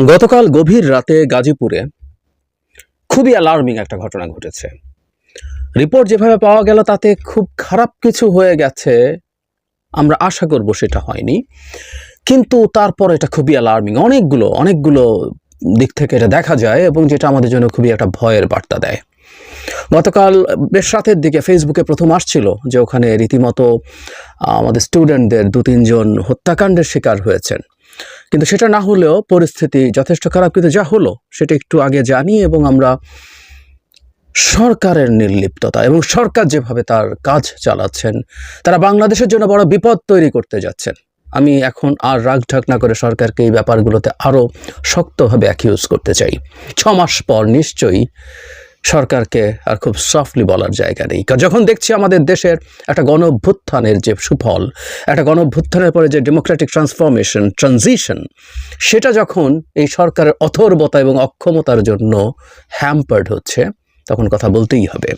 গতকাল গভীর রাতে গাজীপুরে খুবই অ্যালার্মিং একটা ঘটনা ঘটেছে। রিপোর্ট যেভাবে পাওয়া গেল তাতে খুব খারাপ কিছু হয়ে গেছে, আমরা আশা করব সেটা হয়নি। কিন্তু তারপর এটা খুবই অ্যালার্মিং অনেকগুলো অনেকগুলো দিক থেকে এটা দেখা যায় এবং যেটা আমাদের জন্য খুবই একটা ভয়ের বার্তা দেয়। গতকাল বেশ রাতের দিকে ফেসবুকে প্রথম আসছিল যে ওখানে রীতিমতো আমাদের স্টুডেন্টদের দু তিনজন হত্যাকাণ্ডের শিকার হয়েছেন। কিন্তু সেটা না হলেও পরিস্থিতি যথেষ্ট খারাপ। কিন্তু যা হলো, সেটা একটু আগে জানি এবং আমরা সরকারের নির্লিপ্ততা এবং সরকার যেভাবে তার কাজ চালাচ্ছেন, তারা বাংলাদেশের জন্য বড় বিপদ তৈরি করতে যাচ্ছেন। আমি এখন আর রাগ ঢাক না করে সরকারকে এই ব্যাপারগুলোতে আরও শক্তভাবে অ্যাকিউজ করতে চাই। ছ মাস পর নিশ্চয়ই সরকারকে আর খুব সফটলি বলার জায়গা নেই। কারণ যখন দেখছি আমাদের দেশের একটা গণ অভ্যুত্থানের যে সুফল, একটা গণ অভ্যুত্থানের পরে যে ডেমোক্রেটিক ট্রান্সফরমেশন ট্রানজিশন সেটা যখন এই সরকারের অথর্বতা এবং অক্ষমতার জন্য হ্যাম্পার্ড হচ্ছে, তখন কথা বলতেই হবে।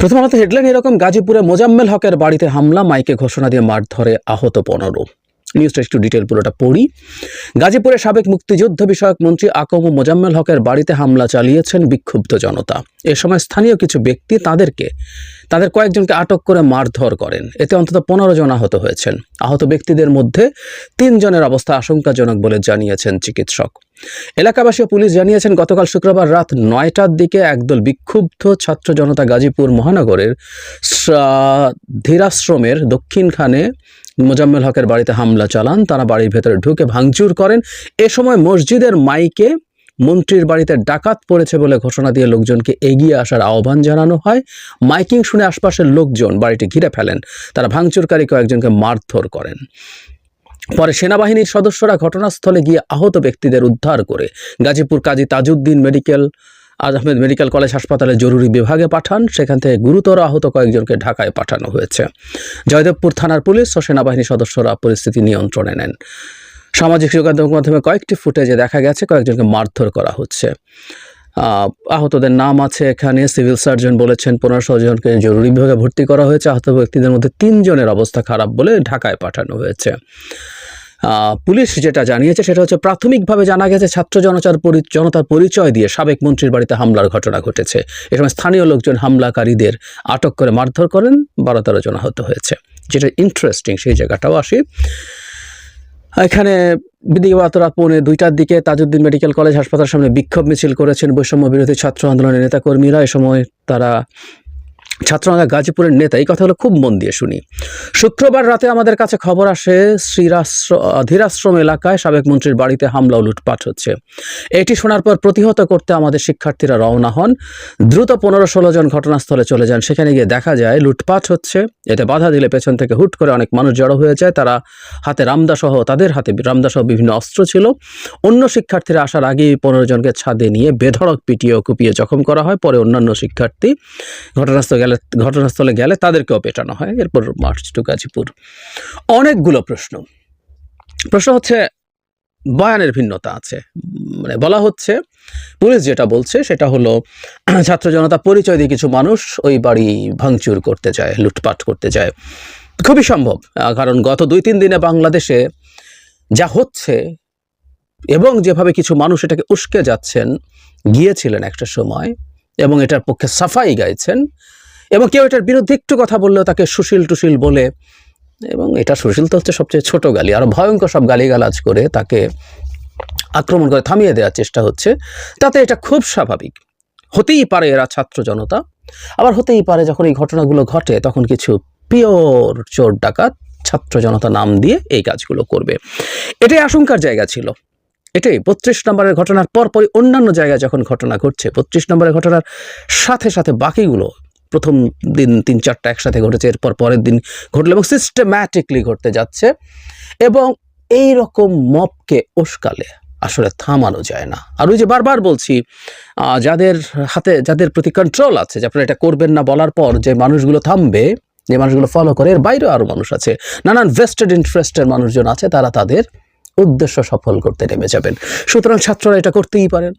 প্রথমত হেডলাইন এরকম, গাজীপুরে মোজাম্মেল হকের বাড়িতে হামলা, মাইকে ঘোষণা দিয়ে মারধরে আহত পনেরো। নিউজটা একটু ডিটেল পুরোটা পড়ি। গাজীপুরে সাবেক মুক্তিযুদ্ধ বিষয়ক মন্ত্রী আকম মোজাম্মেল হকের বাড়িতে হামলা চালিয়েছেন বিক্ষুব্ধ জনতা। এ সময় স্থানীয় কিছু ব্যক্তি তাদেরকে, তাদের কয়েকজনকে আটক করে মারধর করেন। এতে অন্তত পনেরো জন আহত হয়েছেন। আহত ব্যক্তিদের মধ্যে তিনজনের অবস্থা আশঙ্কাজনক বলে জানিয়েছেন চিকিৎসক। এলাকাবাসী ও পুলিশ জানিয়েছেন, গতকাল শুক্রবার রাত নয়টার দিকে একদল বিক্ষুব্ধ ছাত্র জনতা গাজীপুর মহানগরের শ্রা- ধীরাশ্রমের দক্ষিণখানে মোজাম্মেল হকের বাড়িতে হামলা চালান, তারা বাড়ির ভেতরে ঢুকে ভাঙচুর করেন। এ সময় মসজিদের মাইকে মন্ত্রীর বাড়িতে ডাকাত পড়েছে বলে ঘোষণা দিয়ে লোকজনকে এগিয়ে আসার আহ্বান জানানো হয়। মাইকিং শুনে আশপাশের লোকজন বাড়িটি ঘিরে ফেলেন। তারা ভাঙচুরকারী কয়েকজনকে মারধর করেন। পরে সেনাবাহিনীর সদস্যরা ঘটনাস্থলে গিয়ে আহত ব্যক্তিদের উদ্ধার করে গাজীপুর কাজী তাজউদ্দিন মেডিকেল আজ আহমেদ মেডিকেল কলেজ হাসপাতালে জরুরি বিভাগে পাঠান। সেখান থেকে গুরুতর আহত কয়েকজনকে ঢাকায় পাঠানো হয়েছে। জয়দেবপুর থানার পুলিশ ও সেনাবাহিনীর সদস্যরা পরিস্থিতি নিয়ন্ত্রণে নেন। সামাজিক যোগাযোগ মাধ্যমে কয়েকটি ফুটেজে দেখা গেছে, কয়েকজনকে মারধর করা হচ্ছে। আহতদের নাম আছে এখানে। সিভিল সার্জন বলেছেন পনেরোশো জনকে জরুরি বিভাগে ভর্তি করা হয়েছে। আহত ব্যক্তিদের মধ্যে তিনজনের অবস্থা খারাপ বলে ঢাকায় পাঠানো হয়েছে। পুলিশ যেটা জানিয়েছে সেটা হচ্ছে প্রাথমিকভাবে জানা গেছে ছাত্র জনতার পরি- জনতার পরিচয় দিয়ে সাবেক মন্ত্রীর বাড়িতে হামলার ঘটনা ঘটেছে। এ সময় স্থানীয় লোকজন হামলাকারীদের আটক করে মারধর করেন, বারো তেরো জন আহত হয়েছে। যেটা ইন্টারেস্টিং সেই জায়গাটাও আসি। এখানে বিদিবাত রাত পৌনে দুইটার দিকে তাজউদ্দিন মেডিকেল কলেজ হাসপাতালের সামনে বিক্ষোভ মিছিল করেছেন বৈষম্য বিরোধী ছাত্র আন্দোলনের নেতাকর্মীরা। এ সময় তারা ছাত্ররা গাজীপুরের নেতা, এই কথাগুলো খুব মন দিয়ে শুনি। শুক্রবার রাতে আমাদের কাছে খবর আসে শ্রীরাশ্র ধীরাশ্রম এলাকায় সাবেক মন্ত্রীর বাড়িতে হামলা ও লুটপাট হচ্ছে। এটি শোনার পর প্রতিহত করতে আমাদের শিক্ষার্থীরা রওনা হন। দ্রুত পনেরো ষোলো জন ঘটনাস্থলে চলে যান। সেখানে গিয়ে দেখা যায়, লুটপাট হচ্ছে। এতে বাধা দিলে পেছন থেকে হুট করে অনেক মানুষ জড়ো হয়ে যায়। তারা হাতে রামদাসহ, তাদের হাতে রামদাসহ বিভিন্ন অস্ত্র ছিল। অন্য শিক্ষার্থীরা আসার আগেই পনেরো জনকে ছাদে নিয়ে বেধড়ক পিটিয়ে কুপিয়ে জখম করা হয়। পরে অন্যান্য শিক্ষার্থী ঘটনাস্থলে গেলে, ঘটনাস্থলে গেলে তাদেরকেও পেটানো হয়। এরপর মার্চ টু গাজীপুর। অনেকগুলো প্রশ্ন। প্রশ্ন হচ্ছে, বয়ানের ভিন্নতা আছে। মানে বলা হচ্ছে, পুলিশ যেটা বলছে সেটা হলো, ছাত্র জনতা পরিচয় দিয়ে কিছু মানুষ ওই বাড়ি ভাঙচুর করতে যায়, লুটপাট করতে যায়। খুবই সম্ভব কারণ গত দুই তিন দিনে বাংলাদেশে যা হচ্ছে এবং যেভাবে কিছু মানুষ এটাকে উস্কে যাচ্ছেন, গিয়েছিলেন একটা সময় এবং এটার পক্ষে সাফাই গাইছেন এবং কেউ এটার বিরুদ্ধে একটু কথা বললেও তাকে সুশীল টুশীল বলে। এবং এটা সুশীল তো হচ্ছে সবচেয়ে ছোট গালি। আর ভয়ঙ্কর সব গালিগালাজ করে তাকে আক্রমণ করে থামিয়ে দেওয়ার চেষ্টা হচ্ছে। তাতে এটা খুব স্বাভাবিক। হতেই পারে এরা ছাত্র জনতা। আবার হতেই পারে যখন এই ঘটনাগুলো ঘটে, তখন কিছু পিওর চোর ডাকাত ছাত্র জনতা নাম দিয়ে এই কাজগুলো করবে। এটাই আশঙ্কার জায়গা ছিল। এটাই বত্রিশ নম্বরের ঘটনার পরপরই অন্যান্য জায়গায় যখন ঘটনা ঘটছে, বত্রিশ নম্বরের ঘটনার সাথে সাথে বাকিগুলো প্রথম দিন তিন চারটা একসাথে ঘটেছে, এরপর পরের দিন ঘটলো এবং সিস্টেম্যাটিকলি ঘটতে যাচ্ছে এবং এই রকম মপকে উস্কালে, আসলে থামানো যায় না। আর ওই যে বারবার বলছি যাদের হাতে, যাদের প্রতি কন্ট্রোল আছে, যে এটা করবেন না বলার পর যে মানুষগুলো থামবে, যে মানুষগুলো ফলো করে, এর বাইরেও আরও মানুষ আছে। নানান ভেস্টেড ইন্টারেস্টের মানুষজন আছে, তারা তাদের উদ্দেশ্য সফল করতে নেমে যাবেন। সুতরাং ছাত্ররা এটা করতেই পারেন।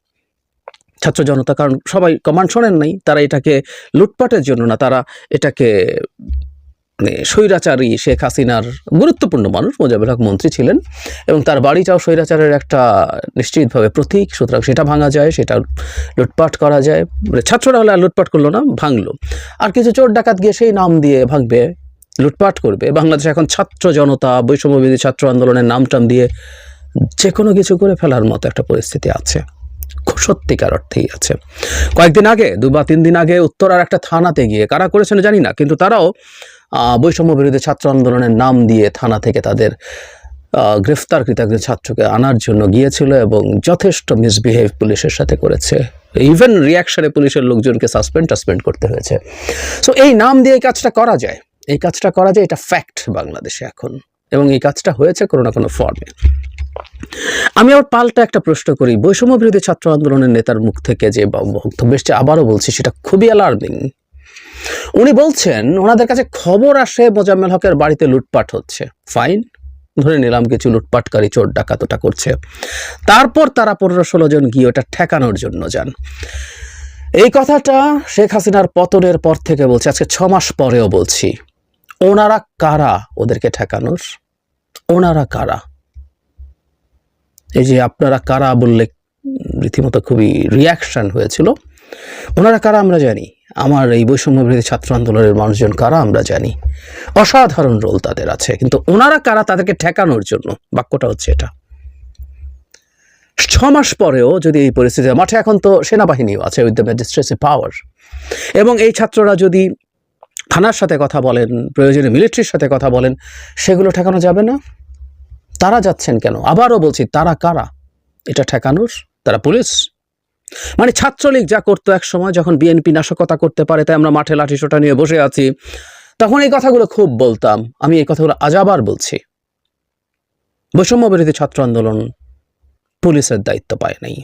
ছাত্র জনতা, কারণ সবাই কমান্ড শোনেন নাই, তারা এটাকে লুটপাটের জন্য না, তারা এটাকে মানে স্বৈরাচারী শেখ হাসিনার গুরুত্বপূর্ণ মানুষ মোজাবের হক মন্ত্রী ছিলেন, এবং তার বাড়িটাও স্বৈরাচারের একটা নিশ্চিতভাবে প্রতীক, সুতরাং সেটা ভাঙা যায়, সেটা লুটপাট করা যায় মানে ছাত্ররা হলে আর লুটপাট করল না, ভাঙলো। আর কিছু চোর ডাকাত গিয়ে সেই নাম দিয়ে ভাঙবে, লুটপাট করবে। বাংলাদেশে এখন ছাত্র জনতা বৈষম্যবিধি ছাত্র আন্দোলনের নাম টাম দিয়ে যে কোনো কিছু করে ফেলার মতো একটা পরিস্থিতি আছে। সত্যিকার অর্থেই আছে। কয়েকদিন আগে দু বা তিন দিন আগে উত্তরার একটা থানাতে গিয়ে কারা করেছেন জানি না কিন্তু তারাও বৈষম্য বিরোধী ছাত্র আন্দোলনের নাম দিয়ে থানা থেকে তাদের আহ, গ্রেফতারকৃত একজন ছাত্রকে আনার জন্য গিয়েছিল এবং যথেষ্ট মিসবিহেভ পুলিশের সাথে করেছে। ইভেন রিয়াকশনে পুলিশের লোকজনকে সাসপেন্ড টাসপেন্ড করতে হয়েছে। সো এই নাম দিয়ে এই কাজটা করা যায়। এই কাজটা করা যায় এটা ফ্যাক্ট বাংলাদেশে এখন। এবং এই কাজটা হয়েছে কোনো না কোনো ফর্মে আমি আবার পাল্টা একটা প্রশ্ন করি। বৈষম্য বিরোধী ছাত্র আন্দোলনের নেতার মুখ থেকে যে বক্তব্য এসছে, আবারও বলছি, সেটা খুবই অ্যালার্মিং উনি বলছেন, ওনাদের কাছে খবর আসে মোজাম্মেল হকের বাড়িতে লুটপাট হচ্ছে। ফাইন ধরে নিলাম কিছু লুটপাটকারী চোর ডাকাত ওটা করছে। তারপর তারা পনেরো ষোলো জন গিয়ে ওটা ঠেকানোর জন্য যান। এই কথাটা শেখ হাসিনার পতনের পর থেকে বলছে, আজকে ছ মাস পরেও বলছি। ওনারা কারা ওদেরকে ঠেকানোর? ওনারা কারা? এই যে আপনারা কারা বললে রীতিমতো খুবই রিয়াকশন হয়েছিল, ওনারা কারা আমরা জানি। আমার এই বৈষম্য ছাত্র আন্দোলনের মানুষজন কারা আমরা জানি। অসাধারণ রোল তাদের আছে, কিন্তু ওনারা কারা তাদেরকে ঠেকানোর জন্য? বাক্যটা হচ্ছে এটা। ছ মাস পরেও যদি এই পরিস্থিতি মাঠে এখন তো সেনাবাহিনীও আছে উইথ দ্য ম্যাজিস্ট্রেসি পাওয়ার এবং এই ছাত্ররা যদি থানার সাথে কথা বলেন, প্রয়োজনে মিলিটারির সাথে কথা বলেন, সেগুলো ঠেকানো যাবে না? তারা যাচ্ছেন কেন? আবারও বলছি, তারা কারা? এটা ঠেকানোর? তারা পুলিশ। মানে ছাত্রলীগ যা করতো এক সময়, যখন বিএনপি নাশকতা করতে পারে, তাই আমরা মাঠে লাঠি লাঠিসোটা নিয়ে বসে আছি, তখন এই কথাগুলো খুব বলতাম। আমি এই কথাগুলো আজ আবার বলছি। বৈষম্য বিরোধী ছাত্র আন্দোলন পুলিশের দায়িত্ব পায় নাই।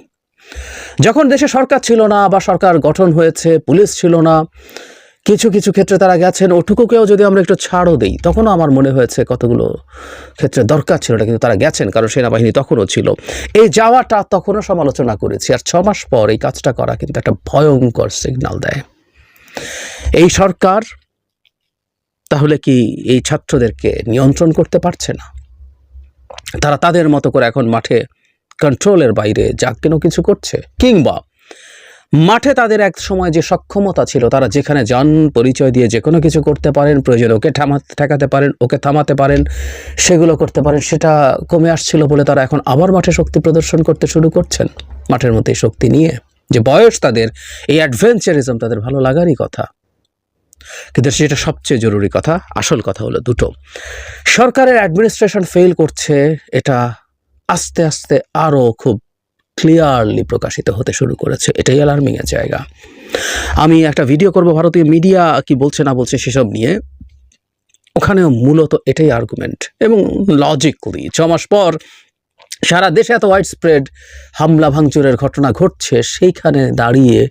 যখন দেশে সরকার ছিল না বা সরকার গঠন হয়েছে, পুলিশ ছিল না কিছু কিছু ক্ষেত্রে তারা গেছেন, ওটুকুকেও যদি আমরা একটু ছাড়ও দিই, তখনও আমার মনে হয়েছে কতগুলো ক্ষেত্রে দরকার ছিল না, কিন্তু তারা গেছেন, কারণ সেনাবাহিনী তখনও ছিল। এই যাওয়াটা তখনও সমালোচনা করেছি, আর ছ মাস পর এই কাজটা করা কিন্তু একটা ভয়ঙ্কর সিগন্যাল দেয়। এই সরকার তাহলে কি এই ছাত্রদেরকে নিয়ন্ত্রণ করতে পারছে না? তারা তাদের মতো করে এখন মাঠে কন্ট্রোলের বাইরে যা কেন কিছু করছে, কিংবা মাঠে তাদের এক সময় যে সক্ষমতা ছিল, তারা যেখানে যান, পরিচয় দিয়ে যে কোনো কিছু করতে পারেন, প্রয়োজন ওকে ঠেকাতে পারেন, ওকে থামাতে পারেন, সেগুলো করতে পারেন, সেটা কমে আসছিল বলে তারা এখন আবার মাঠে শক্তি প্রদর্শন করতে শুরু করছেন। মাঠের মধ্যে শক্তি নিয়ে যে বয়স তাদের, এই অ্যাডভেঞ্চারিজম তাদের ভালো লাগারই কথা। কিন্তু সেটা সবচেয়ে জরুরি কথা, আসল কথা হলো দুটো। সরকারের অ্যাডমিনিস্ট্রেশন ফেল করছে, এটা আস্তে আস্তে আরও খুব ক্লিয়ারলি প্রকাশিত হতে শুরু করেছে। এটাই অ্যালার্মিং এর জায়গা। আমি একটা ভিডিও করব ভারতীয় মিডিয়া কি বলছে না বলছে সেসব নিয়ে। ওখানেও মূলত এটাই আর্গুমেন্ট এবং লজিকলি ছ মাস পর সারা দেশে এত ওয়াইড স্প্রেড হামলা ভাঙচুরের ঘটনা ঘটছে, সেইখানে দাঁড়িয়ে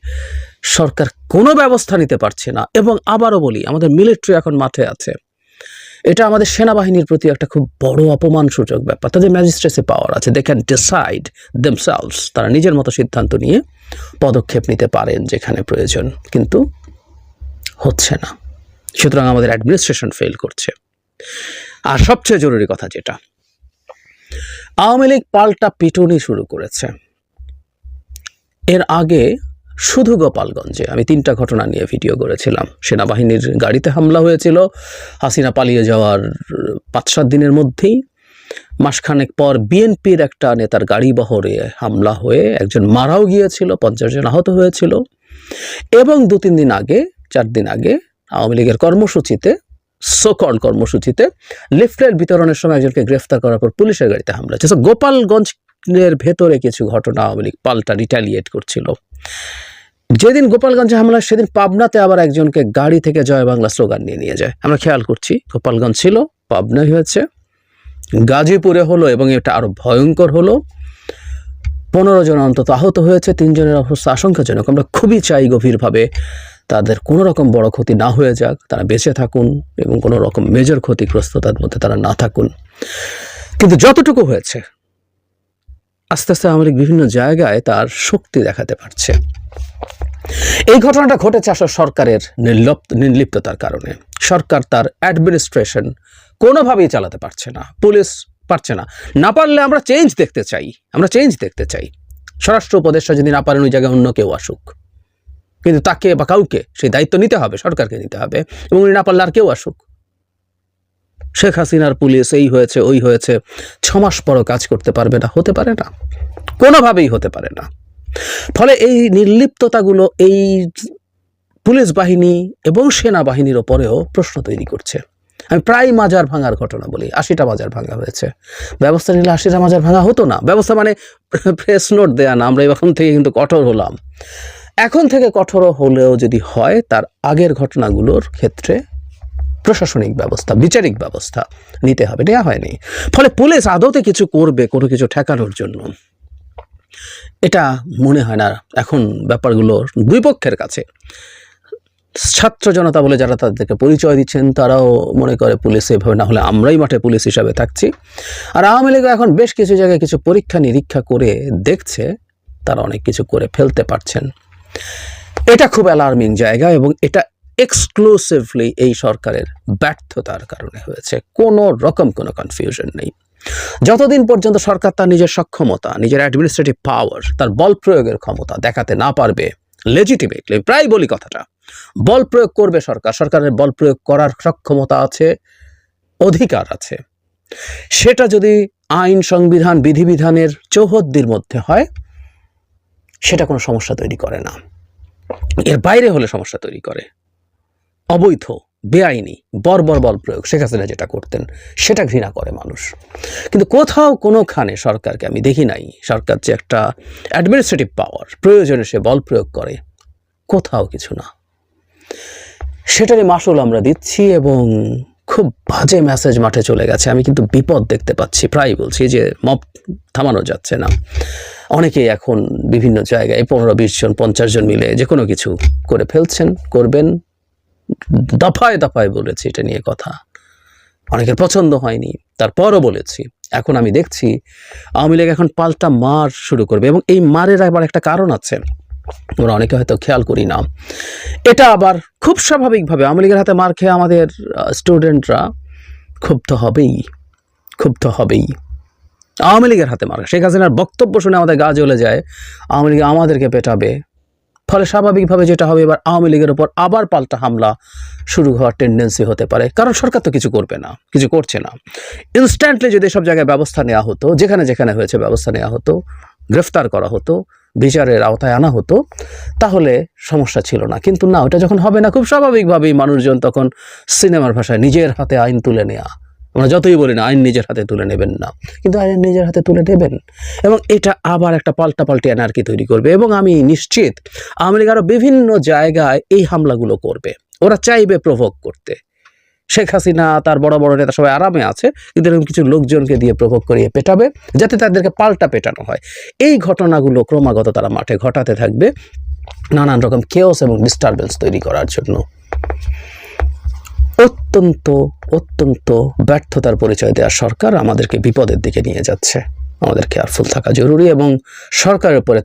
সরকার কোনো ব্যবস্থা নিতে পারছে না। এবং আবারও বলি, আমাদের মিলিটারি এখন মাঠে আছে। এটা আমাদের সেনাবাহিনীর প্রতি একটা খুব বড় অপমানসূচক ব্যাপার। তাদের ম্যাজিস্ট্রেসি পাওয়ার আছে। দে ক্যান ডিসাইড দেমসেলস তারা নিজের মতো সিদ্ধান্ত নিয়ে পদক্ষেপ নিতে পারেন যেখানে প্রয়োজন। কিন্তু হচ্ছে না। সুতরাং আমাদের অ্যাডমিনিস্ট্রেশন ফেল করছে। আর সবচেয়ে জরুরি কথা যেটা, আওয়ামী লীগ পাল্টা পিটুনি শুরু করেছে। এর আগে শুধু গোপালগঞ্জে। আমি তিনটা ঘটনা নিয়ে ভিডিও করেছিলাম। সেনাবাহিনীর গাড়িতে হামলা হয়েছিল। হাসিনা পালিয়ে যাওয়ার পাঁচ সাত দিনের মধ্যেই। মাসখানেক পর বিএনপির একটা নেতার গাড়ি বহরে হামলা হয়ে একজন মারাও গিয়েছিল পঞ্চাশ জন আহত হয়েছিল। এবং দু তিন দিন আগে চার দিন আগে আওয়ামী লীগের কর্মসূচিতে সোকল কর্মসূচিতে লিফলেট বিতরণের সময় একজনকে গ্রেফতার করার পর পুলিশের গাড়িতে হামলা হয়েছে। So, গোপালগঞ্জের ভেতরে কিছু ঘটনা আওয়ামী লীগ পাল্টা রিটালিয়েট করছিল। যেদিন গোপালগঞ্জে হামলা, সেদিন পাবনাতে আবার একজনকে গাড়ি থেকে জয় বাংলা স্লোগান নিয়ে নিয়ে যায়। আমরা খেয়াল করছি, গোপালগঞ্জ ছিল পাবনায় হয়েছে, গাজীপুরে হলো এবং এটা আরও ভয়ঙ্কর হলো। পনেরো জন অন্তত আহত হয়েছে, তিনজনের অবস্থা আশঙ্কাজনক। আমরা খুবই চাই গভীরভাবে তাদের কোনো রকম বড় ক্ষতি না হয়ে যাক, তারা বেঁচে থাকুন এবং কোনো রকম মেজর ক্ষতিগ্রস্ততার মধ্যে তারা না থাকুন। কিন্তু যতটুকু হয়েছে আস্তে আস্তে আমাদের বিভিন্ন জায়গায় তার শক্তি দেখাতে পারছে। এই ঘটনাটা ঘটেছে আসলে সরকারের নির্লপ্ত নির্লিপ্ততার কারণে। সরকার তার অ্যাডমিনিস্ট্রেশন কোনোভাবেই চালাতে পারছে না। পুলিশ পারছে না। না পারলে আমরা চেঞ্জ দেখতে চাই। আমরা চেঞ্জ দেখতে চাই। স্বরাষ্ট্র উপদেষ্টা যদি না পারেন ওই জায়গায় অন্য কেউ আসুক। কিন্তু তাকে বা কাউকে সেই দায়িত্ব নিতে হবে, সরকারকে নিতে হবে। এবং উনি না পারলে আর কেউ আসুক। শেখ হাসিনার পুলিশ এই হয়েছে, ওই হয়েছে। ছ মাস পরও কাজ করতে পারবে না, হতে পারে না। কোনোভাবেই হতে পারে না। ফলে এই নির্লিপ্ততাগুলো এই পুলিশ বাহিনী এবং সেনাবাহিনীর ওপরেও প্রশ্ন তৈরি করছে। আমি প্রায় মাজার ভাঙার ঘটনা বলি, আশিটা মাজার ভাঙা হয়েছে। ব্যবস্থা নিলে আশিটা মাজার ভাঙা হতো না। ব্যবস্থা মানে প্রেস নোট দেয়া না, আমরা এখন থেকে কিন্তু কঠোর হলাম। এখন থেকে কঠোর হলেও যদি হয়, তার আগের ঘটনাগুলোর ক্ষেত্রে প্রশাসনিক ব্যবস্থা, বিচারিক ব্যবস্থা নিতে হবে। নেওয়া হয়নি। ফলে পুলিশ আদতে কিছু করবে, কোনো কিছু ঠেকানোর জন্য। এটা মনে হয় না। এখন ব্যাপারগুলো দুই পক্ষের কাছে। ছাত্র জনতা বলে যারা তাদেরকে পরিচয় দিচ্ছেন, তারাও মনে করে পুলিশ এভাবে না হলে আমরাই মাঠে পুলিশ হিসাবে থাকছি। আর আওয়ামী লীগ এখন বেশ কিছু জায়গায় কিছু পরীক্ষা নিরীক্ষা করে দেখছে, তারা অনেক কিছু করে ফেলতে পারছেন। এটা খুব অ্যালার্মিং জায়গা এবং এটা এক্সক্লুসিভলি এই সরকারের ব্যর্থতার কারণে হয়েছে। কোনো রকম কোনো কনফিউশন নেই। যতদিন পর্যন্ত সরকার তার নিজের সক্ষমতা, নিজের অ্যাডমিনিস্ট্রেটিভ পাওয়ার তার বল প্রয়োগের ক্ষমতা দেখাতে না পারবে লেজিটিমেটলি প্রায় বলি কথাটা, বল প্রয়োগ করবে সরকার, সরকারের বল প্রয়োগ করার সক্ষমতা আছে, অধিকার আছে। সেটা যদি আইন, সংবিধান, বিধিবিধানের চৌহদ্দির মধ্যে হয়, সেটা কোনো সমস্যা তৈরি করে না। এর বাইরে হলে সমস্যা তৈরি করে। অবৈধ, বেআইনি, বর্বর বল প্রয়োগ শেখ হাসিনা যেটা করতেন, সেটা ঘৃণা করে মানুষ। কিন্তু কোথাও কোনোখানে সরকারকে আমি দেখি নাই, সরকার যে একটা অ্যাডমিনিস্ট্রেটিভ পাওয়ার প্রয়োজনে সে বল প্রয়োগ করে, কোথাও কিছু না। সেটারই মাসুল আমরা দিচ্ছি এবং খুব বাজে মেসেজ মাঠে চলে গেছে। আমি কিন্তু বিপদ দেখতে পাচ্ছি প্রায় বলছি যে মপ থামানো যাচ্ছে না। অনেকেই এখন বিভিন্ন জায়গায় পনেরো, বিশ জন, পঞ্চাশ জন মিলে যে কোনো কিছু করে ফেলছেন, করবেন দফায় দফায় বলেছি এটা নিয়ে কথা। অনেকের পছন্দ হয়নি, তারপরও বলেছি। এখন আমি দেখছি আওয়ামী লীগ এখন পাল্টা মার শুরু করবে এবং এই মারের আবার একটা কারণ আছে। আমরা অনেকে হয়তো খেয়াল করি না। এটা আবার খুব স্বাভাবিকভাবে আওয়ামী লীগের হাতে মার খেয়ে আমাদের স্টুডেন্টরা ক্ষুব্ধ হবেই ক্ষুব্ধ হবেই। আওয়ামী লীগের হাতে মার, শেখ হাসিনার বক্তব্য শুনে আমাদের গা জ্বলে যায়, আওয়ামী লীগ আমাদেরকে পেটাবে। ফলে স্বাভাবিকভাবে যেটা হবে, এবার আওয়ামী লীগের উপর আবার পাল্টা হামলা শুরু হওয়ার টেন্ডেন্সি হতে পারে। কারণ সরকার তো কিছু করবে না, কিছু করছে না। ইনস্ট্যান্টলি যদি সব জায়গায় ব্যবস্থা নেওয়া হতো, যেখানে যেখানে হয়েছে ব্যবস্থা নেওয়া হতো, গ্রেফতার করা হতো, বিচারের আওতায় আনা হতো, তাহলে সমস্যা ছিল না। কিন্তু না, ওটা যখন হবে না, খুব স্বাভাবিকভাবেই মানুষজন তখন সিনেমার ভাষায় নিজের হাতে আইন তুলে নেওয়া আমরা যতই বলি না, আইন নিজের হাতে তুলে নেবেন না। কিন্তু আইন নিজের হাতে তুলে নেবেন এবং এটা আবার একটা পাল্টা পাল্টি এনার্কি তৈরি করবে। এবং আমি নিশ্চিত আরও বিভিন্ন জায়গায় এই হামলাগুলো করবে। ওরা চাইবে প্রভোগ করতে। শেখ হাসিনা, তার বড় বড় নেতা সবাই আরামে আছে, কিন্তু এরকম কিছু লোকজনকে দিয়ে প্রভোগ করিয়ে পেটাবে, যাতে তাদেরকে পাল্টা পেটানো হয়। এই ঘটনাগুলো ক্রমাগত তারা মাঠে ঘটাতে থাকবে। নানান রকম কেওস এবং ডিস্টারবেন্স তৈরি করার জন্য। অত্যন্ত অত্যন্ত ব্যর্থতার পরিচয় দেওয়া সরকার আমাদেরকে বিপদের দিকে নিয়ে যাচ্ছে। আমাদের কেয়ারফুল থাকা জরুরি এবং সরকারের উপরে